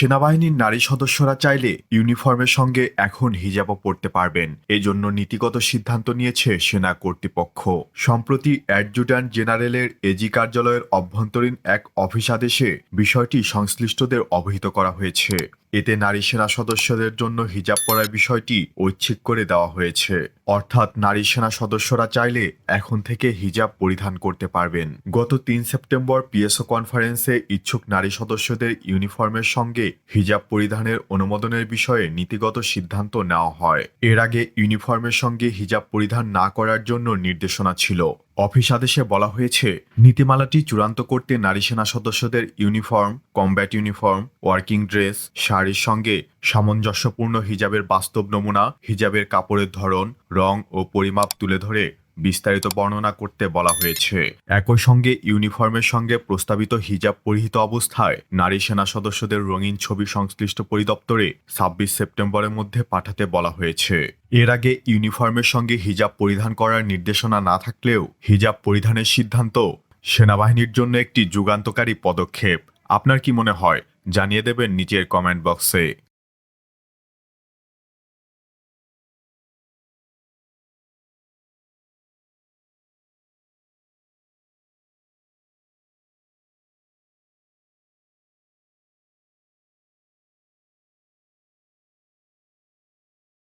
সেনাবাহিনীর নারী সদস্যরা চাইলে ইউনিফর্মের সঙ্গে এখন হিজাবও পড়তে পারবেন। এজন্য নীতিগত সিদ্ধান্ত নিয়েছে সেনা কর্তৃপক্ষ। সম্প্রতি অ্যাডজুট্যান্ট জেনারেলের এজি কার্যালয়ের অভ্যন্তরীণ এক অফিস আদেশে বিষয়টি সংশ্লিষ্টদের অবহিত করা হয়েছে। এতে নারী সেনা সদস্যদের জন্য হিজাব পরার বিষয়টি ঐচ্ছিক করে দেওয়া হয়েছে। অর্থাৎ নারী সেনা সদস্যরা চাইলে এখন থেকে হিজাব পরিধান করতে পারবেন। গত তিন সেপ্টেম্বর পিএসও কনফারেন্সে ইচ্ছুক নারী সদস্যদের ইউনিফর্মের সঙ্গে হিজাব পরিধানের অনুমোদনের বিষয়ে নীতিগত সিদ্ধান্ত নেওয়া হয়। এর আগে ইউনিফর্মের সঙ্গে হিজাব পরিধান না করার জন্য নির্দেশনা ছিল। অফিস আদেশে বলা হয়েছে, নীতিমালাটি চূড়ান্ত করতে নারী সেনা সদস্যদের uniform, combat uniform, working dress, শাড়ির সঙ্গে সামঞ্জস্যপূর্ণ হিজাবের বাস্তব নমুনা, হিজাবের কাপড়ের ধরন, রং ও পরিমাপ তুলে ধরে বিস্তারিত বর্ণনা করতে বলা হয়েছে। একই সঙ্গে ইউনিফর্মের সঙ্গে প্রস্তাবিত হিজাব পরিহিত অবস্থায় নারী সেনা সদস্যদের রঙিন ছবি সংশ্লিষ্ট পরিদপ্তরে ছাব্বিশ সেপ্টেম্বরের মধ্যে পাঠাতে বলা হয়েছে। এর আগে ইউনিফর্মের সঙ্গে হিজাব পরিধান করার নির্দেশনা না থাকলেও হিজাব পরিধানের সিদ্ধান্ত সেনাবাহিনীর জন্য একটি যুগান্তকারী পদক্ষেপ। আপনার কি মনে হয়? জানিয়ে দেবেন নিচের কমেন্ট বক্সে।